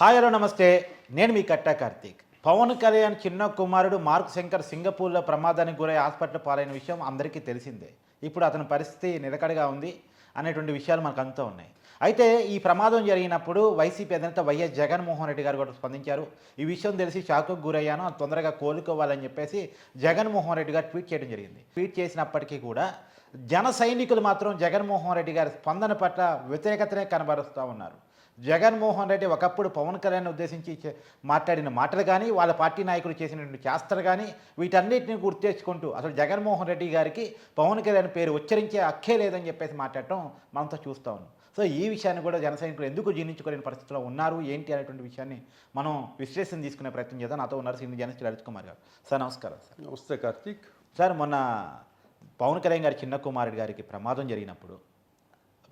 Hi hello నమస్తే. నేను మీ కట్టా కార్తీక్. పవన్ కళ్యాణ్ చిన్న కుమారుడు మార్క్ శంకర్ సింగపూర్లో ప్రమాదానికి గురై హాస్పిటల్ పాలైన విషయం అందరికీ తెలిసిందే. ఇప్పుడు అతని పరిస్థితి నిలకడగా ఉంది అనేటువంటి విషయాలు మనకు అంతా ఉన్నాయి. అయితే ఈ ప్రమాదం జరిగినప్పుడు వైసీపీ అధినేత వైఎస్ జగన్మోహన్ రెడ్డి గారు కూడా స్పందించారు. ఈ విషయం తెలిసి షాక్కు గురయ్యాను తొందరగా కోలుకోవాలని చెప్పేసి జగన్మోహన్ రెడ్డి గారు ట్వీట్ చేయడం జరిగింది. ట్వీట్ చేసినప్పటికీ కూడా జన సైనికులు మాత్రం జగన్మోహన్ రెడ్డి గారి స్పందన పట్ల వ్యతిరేకతనే కనబరుస్తూ ఉన్నారు. జగన్మోహన్ రెడ్డి ఒకప్పుడు పవన్ కళ్యాణ్ ఉద్దేశించి మాట్లాడిన మాటలు కానీ వాళ్ళ పార్టీ నాయకులు చేసినటువంటి చేష్టలు కానీ వీటన్నిటిని గుర్తు తెచ్చుకుంటూ అసలు జగన్మోహన్ రెడ్డి గారికి పవన్ కళ్యాణ్ పేరు ఉచ్చరించే హక్కే లేదని చెప్పేసి మాట్లాడటం మనతో చూస్తూ ఉన్నాం. సో ఈ విషయాన్ని కూడా జన సైనికులు ఎందుకు జీర్ణించుకోలేని పరిస్థితిలో ఉన్నారు? ఏంటి అనేటువంటి విషయాన్ని మనం విశ్లేషణ తీసుకునే ప్రయత్నం చేద్దాం. నాతో ఉన్నారు సీనియర్ జర్నలిస్ట్ లలిత్ కుమార్ గారు. సార్ నమస్కారం సార్. నమస్తే కార్తీక్. సార్ మొన్న పవన్ కళ్యాణ్ గారి చిన్న కుమారుడి గారికి ప్రమాదం జరిగినప్పుడు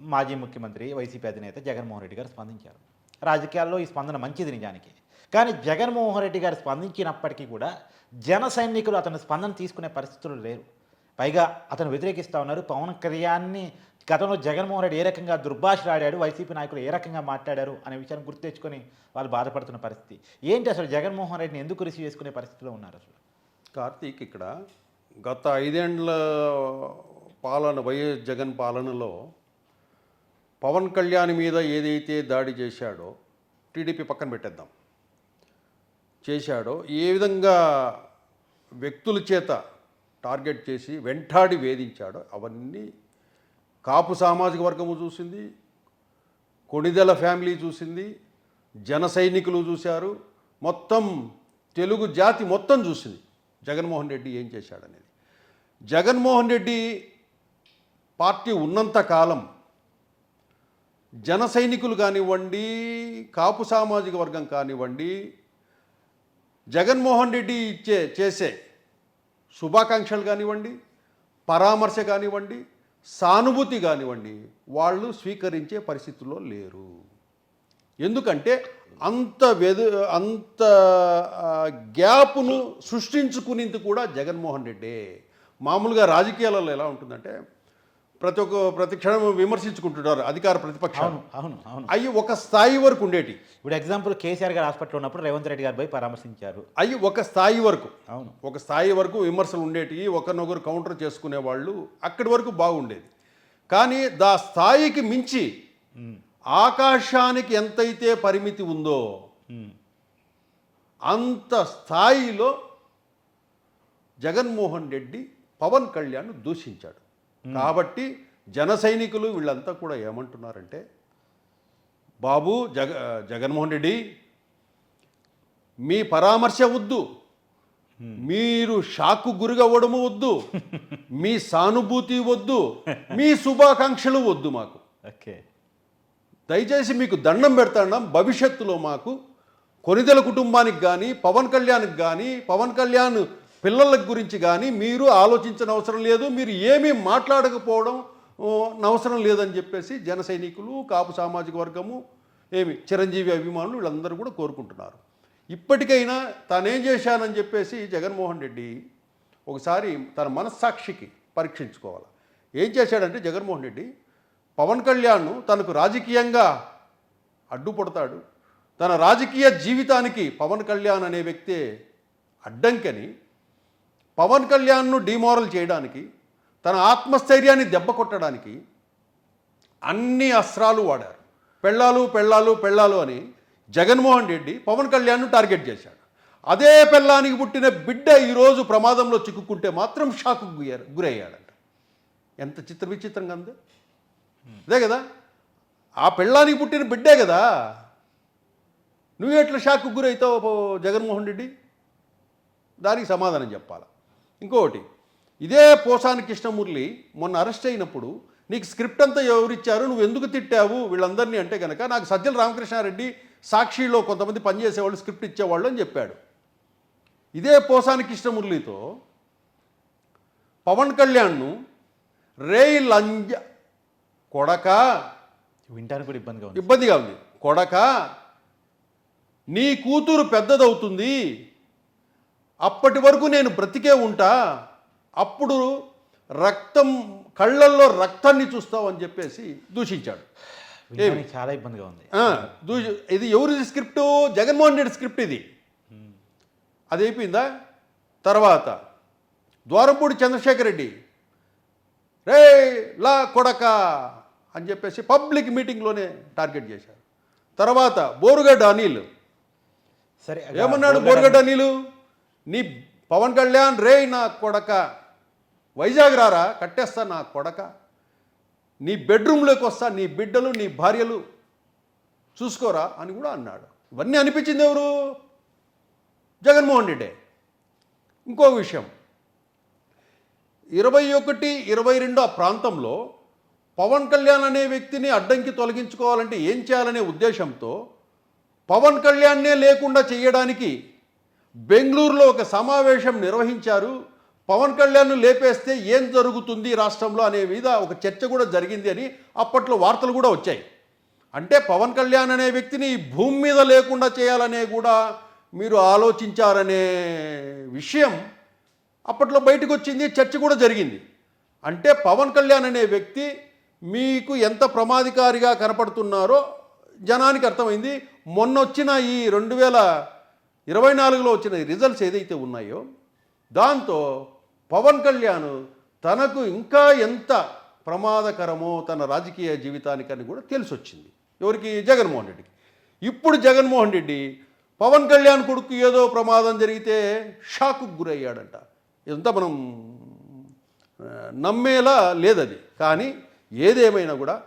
మాజీ ముఖ్యమంత్రి వైసీపీ అధినేత జగన్మోహన్ రెడ్డి గారు స్పందించారు. రాజకీయాల్లో ఈ స్పందన మంచిది నిజానికి. కానీ జగన్మోహన్ రెడ్డి గారు స్పందించినప్పటికీ కూడా జన సైనికులు అతని స్పందన తీసుకునే పరిస్థితులు లేరు పైగా అతను వ్యతిరేకిస్తూ ఉన్నారు. పవన్ కళ్యాణ్ని గతంలో జగన్మోహన్ రెడ్డి ఏ రకంగా దుర్భాషలాడాడు వైసీపీ నాయకులు ఏ రకంగా మాట్లాడారు అనే విషయాన్ని గుర్తు తెచ్చుకొని వాళ్ళు బాధపడుతున్న పరిస్థితి. ఏంటి అసలు జగన్మోహన్ రెడ్డిని ఎందుకు రిసీవ్ చేసుకునే పరిస్థితిలో ఉన్నారు అసలు? కార్తీక్ ఇక్కడ గత ఐదేండ్ల పాలన వైఎస్ జగన్ పాలనలో పవన్ కళ్యాణ్ మీద ఏదైతే దాడి చేశాడో టీడీపీ పక్కన పెట్టేద్దాం. చేశాడో ఏ విధంగా వ్యక్తుల చేత టార్గెట్ చేసి వెంటాడి వేధించాడో అవన్నీ కాపు సామాజిక వర్గము చూసింది కొణిదెల ఫ్యామిలీ చూసింది జన సైనికులు చూశారు మొత్తం తెలుగు జాతి మొత్తం చూసింది. జగన్మోహన్ రెడ్డి ఏం చేశాడనేది. జగన్మోహన్ రెడ్డి పార్టీ ఉన్నంత కాలం జన సైనికులు కానివ్వండి కాపు సామాజిక వర్గం కానివ్వండి జగన్మోహన్ రెడ్డి ఇచ్చే చేసే శుభాకాంక్షలు కానివ్వండి పరామర్శ కానివ్వండి సానుభూతి కానివ్వండి వాళ్ళు స్వీకరించే పరిస్థితుల్లో లేరు. ఎందుకంటే అంత వెదు అంత గ్యాప్ను సృష్టించుకునేందుకు కూడా జగన్మోహన్ రెడ్డే. మామూలుగా రాజకీయాలలో ఎలా ఉంటుందంటే ప్రతి ఒక్క ప్రతి క్షణం విమర్శించుకుంటున్నారు అధికార ప్రతిపక్షాలు. అవును అవును అవును. అవి ఒక స్థాయి వరకు ఉండేటి. ఇప్పుడు ఎగ్జాంపుల్ కేసీఆర్ గారు హాస్పిటల్ ఉన్నప్పుడు రేవంత్ రెడ్డి గారు పోయి పరామర్శించారు. అవి ఒక స్థాయి వరకు. అవును. ఒక స్థాయి వరకు విమర్శలు ఉండేటివి ఒకరినొకరు కౌంటర్ చేసుకునే వాళ్ళు అక్కడి వరకు బాగుండేది. కానీ దా స్థాయికి మించి ఆకాశానికి ఎంతైతే పరిమితి ఉందో అంత స్థాయిలో జగన్మోహన్ రెడ్డి పవన్ కళ్యాణ్ దూషించాడు. కాబట్టి జన సైనికులు వీళ్ళంతా కూడా ఏమంటున్నారంటే బాబు జగ జగన్మోహన్ రెడ్డి మీ పరామర్శ వద్దు. మీరు షాకు గురిగవ్వడము వద్దు. మీ సానుభూతి వద్దు. మీ శుభాకాంక్షలు వద్దు మాకు. ఓకే. దయచేసి మీకు దండం పెడతాం భవిష్యత్తులో మాకు కొనిదెల కుటుంబానికి కానీ పవన్ కళ్యాణ్కి కానీ పవన్ కళ్యాణ్ పిల్లల గురించి కానీ మీరు ఆలోచించిన అవసరం లేదు మీరు ఏమీ మాట్లాడకపోవడం అవసరం లేదని చెప్పేసి జన సైనికులు కాపు సామాజిక వర్గము ఏమి చిరంజీవి అభిమానులు వీళ్ళందరూ కూడా కోరుకుంటున్నారు. ఇప్పటికైనా తానేం చేశానని చెప్పేసి జగన్మోహన్ రెడ్డి ఒకసారి తన మనస్సాక్షికి పరీక్షించుకోవాలి. ఏం చేశాడంటే జగన్మోహన్ రెడ్డి పవన్ కళ్యాణ్ తనకు రాజకీయంగా అడ్డుపడతాడు. తన రాజకీయ జీవితానికి పవన్ కళ్యాణ్ అనే వ్యక్తే అడ్డంకని పవన్ కళ్యాణ్ను డిమోరల్ చేయడానికి తన ఆత్మస్థైర్యాన్ని దెబ్బ కొట్టడానికి అన్ని అస్త్రాలు వాడారు. పెళ్ళాలు పెళ్ళాలు పెళ్ళాలు అని జగన్మోహన్ రెడ్డి పవన్ కళ్యాణ్ను టార్గెట్ చేశాడు. అదే పెళ్ళానికి పుట్టిన బిడ్డ ఈరోజు ప్రమాదంలో చిక్కుకుంటే మాత్రం షాకు గురయ్యాడంట. ఎంత చిత్ర విచిత్రంగా ఉంది అదే కదా? ఆ పెళ్ళానికి పుట్టిన బిడ్డే కదా? నువ్వు ఎట్లా షాక్కు గురవుతావు జగన్మోహన్ రెడ్డి? దానికి సమాధానం చెప్పాలి? ఇంకొకటి ఇదే పోసాని కృష్ణమురళి మొన్న అరెస్ట్ అయినప్పుడు నీకు స్క్రిప్ట్ అంతా ఎవరిచ్చారు నువ్వు ఎందుకు తిట్టావు వీళ్ళందరినీ అంటే కనుక నాకు సజ్జల రామకృష్ణారెడ్డి సాక్షిలో కొంతమంది పనిచేసేవాళ్ళు స్క్రిప్ట్ ఇచ్చేవాళ్ళు అని చెప్పాడు. ఇదే పోసాని కృష్ణమురళితో పవన్ కళ్యాణ్ను రేయి లంజ కొడక. వింటానికి కూడా ఇబ్బందిగా ఇబ్బందిగా ఉంది. కొడక నీ కూతురు పెద్దదవుతుంది అప్పటి వరకు నేను బ్రతికే ఉంటా అప్పుడు రక్తం కళ్ళల్లో రక్తాన్ని చూస్తావు అని చెప్పేసి దూషించాడు. చాలా ఇబ్బందిగా ఉంది. ఆ, దూ- ఇది ఎవరిది స్క్రిప్ట్? జగన్మోహన్ రెడ్డి స్క్రిప్ట్ ఇది. అది అయిపోయిందా? తర్వాత ద్వారంపూడి చంద్రశేఖర్ రెడ్డి రే లా కొడక అని చెప్పేసి పబ్లిక్ మీటింగ్లోనే టార్గెట్ చేశారు. తర్వాత బోరుగడ్డ అనిల్. సరే ఏమన్నాడు బోరుగడ్డ అనిల్? నీ పవన్ కళ్యాణ్ రే నా కొడక. వైజాగ్ రారా? కట్టేస్తా నా కొడక. నీ బెడ్రూమ్లోకి వస్తా నీ బిడ్డలు నీ భార్యలు చూసుకోరా అని కూడా అన్నాడు. ఇవన్నీ అనిపించింది ఎవరు? జగన్మోహన్ రెడ్డి. ఇంకో విషయం. ఇరవై ఒకటి ఇరవై రెండు ఆ ప్రాంతంలో పవన్ కళ్యాణ్ అనే వ్యక్తిని అడ్డంకి తొలగించుకోవాలంటే ఏం చేయాలనే ఉద్దేశంతో పవన్ కళ్యాణ్నే లేకుండా చేయడానికి బెంగళూరులో ఒక సమావేశం నిర్వహించారు. పవన్ కళ్యాణ్ లేపేస్తే ఏం జరుగుతుంది రాష్ట్రంలో అనే మీద ఒక చర్చ కూడా జరిగింది అని అప్పట్లో వార్తలు కూడా వచ్చాయి. అంటే పవన్ కళ్యాణ్ అనే వ్యక్తిని ఈ భూమి మీద లేకుండా చేయాలనే కూడా మీరు ఆలోచించారనే విషయం అప్పట్లో బయటకు వచ్చింది చర్చ కూడా జరిగింది. అంటే పవన్ కళ్యాణ్ అనే వ్యక్తి మీకు ఎంత ప్రమాదకారిగా కనపడుతున్నారో జనానికి అర్థమైంది. మొన్న వచ్చిన ఈ రెండు వేల ఇరవై నాలుగులో వచ్చిన రిజల్ట్స్ ఏదైతే ఉన్నాయో దాంతో పవన్ కళ్యాణ్ తనకు ఇంకా ఎంత ప్రమాదకరమో తన రాజకీయ జీవితానికని కూడా తెలిసొచ్చింది. ఎవరికి? జగన్మోహన్ రెడ్డికి. ఇప్పుడు జగన్మోహన్ రెడ్డి పవన్ కళ్యాణ్ కొడుకు ఏదో ప్రమాదం జరిగితే షాక్కు గురయ్యాడంట. ఇదంతా మనం నమ్మేలా లేదది. కానీ ఏదేమైనా కూడా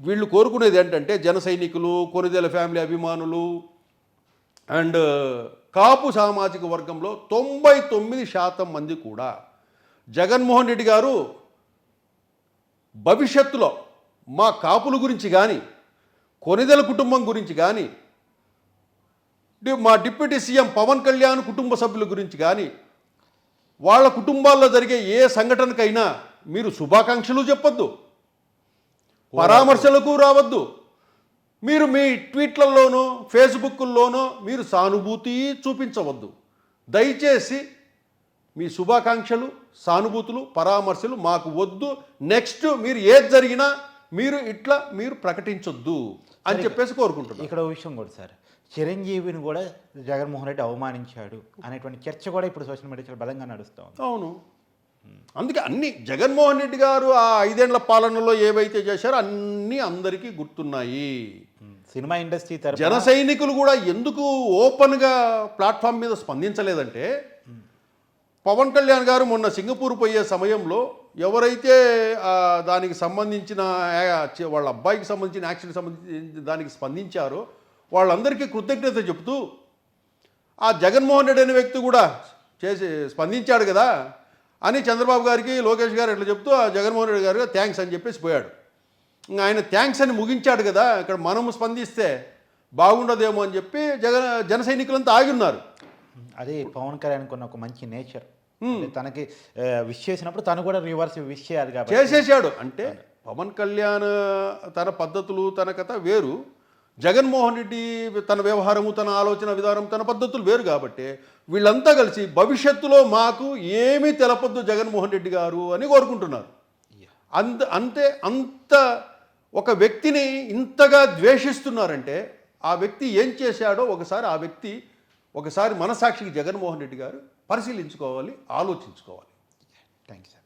వీళ్ళు కోరుకునేది ఏంటంటే జన సైనికులు కొనుదేల ఫ్యామిలీ అభిమానులు అండ్ కాపు సామాజిక వర్గంలో తొంభై తొమ్మిది శాతం మంది కూడా జగన్మోహన్ రెడ్డి గారు భవిష్యత్తులో మా కాపుల గురించి కానీ కొనిదెల కుటుంబం గురించి కానీ మా డిప్యూటీ సీఎం పవన్ కళ్యాణ్ కుటుంబ సభ్యుల గురించి కానీ వాళ్ళ కుటుంబాల్లో జరిగే ఏ సంఘటనకైనా మీరు శుభాకాంక్షలు చెప్పొద్దు. పరామర్శలకు రావద్దు. మీరు మీ ట్వీట్లలోనో ఫేస్బుక్లోనో మీరు సానుభూతి చూపించవద్దు. దయచేసి మీ శుభాకాంక్షలు సానుభూతులు పరామర్శలు మాకు వద్దు. నెక్స్ట్ మీరు ఏది జరిగినా మీరు ఇట్లా మీరు ప్రకటించొద్దు అని చెప్పేసి కోరుకుంటున్నాను. ఇక్కడ విషయం కూడా సార్. చిరంజీవిని కూడా జగన్మోహన్ రెడ్డి అవమానించాడు అనేటువంటి చర్చ కూడా ఇప్పుడు సోషల్ మీడియా చాలా బలంగా నడుస్తూ ఉంది. అవును. అందుకే అన్ని జగన్మోహన్ రెడ్డి గారు ఆ ఐదేళ్ళ పాలనలో ఏవైతే చేశారో అన్నీ అందరికీ గుర్తున్నాయి. సినిమా ఇండస్ట్రీ జన సైనికులు కూడా ఎందుకు ఓపెన్గా ప్లాట్ఫామ్ మీద స్పందించలేదంటే పవన్ కళ్యాణ్ గారు మొన్న సింగపూర్ పోయే సమయంలో ఎవరైతే దానికి సంబంధించిన వాళ్ళ అబ్బాయికి సంబంధించిన యాక్సిడెంట్ సంబంధించిన దానికి స్పందించారో వాళ్ళందరికీ కృతజ్ఞత చెబుతూ ఆ జగన్మోహన్ రెడ్డి అనే వ్యక్తి కూడా చేసి స్పందించాడు కదా. అని చంద్రబాబు గారికి లోకేష్ గారు ఇట్లా చెప్తూ ఆ జగన్మోహన్ రెడ్డి గారు థ్యాంక్స్ అని చెప్పేసి పోయాడు. ఇంకా ఆయన థ్యాంక్స్ అని ముగించాడు కదా ఇక్కడ మనము స్పందిస్తే బాగుండదేమో అని చెప్పి జగన్ జన సైనికులంతా ఆగి ఉన్నారు అదే పవన్ కళ్యాణ్ కొన్న ఒక మంచి నేచర్. తనకి విష్ చేసినప్పుడు తను కూడా రివర్స్ విష్ చేయాలి కాబట్టి. చేసేసాడు. అంటే పవన్ కళ్యాణ్ తన పద్ధతులు తన కథ వేరు. జగన్మోహన్ రెడ్డి తన వ్యవహారము తన ఆలోచన విధానం తన పద్ధతులు వేరు కాబట్టి వీళ్ళంతా కలిసి భవిష్యత్తులో మాకు ఏమీ తెలపొద్దు జగన్మోహన్ రెడ్డి గారు అని కోరుకుంటున్నారు. అంత అంతే అంత ఒక వ్యక్తిని ఇంతగా ద్వేషిస్తున్నారంటే ఆ వ్యక్తి ఏం చేశాడో ఒకసారి ఆ వ్యక్తి ఒకసారి మనసాక్షికి జగన్మోహన్ రెడ్డి గారు పరిశీలించుకోవాలి ఆలోచించుకోవాలి. Thank you sir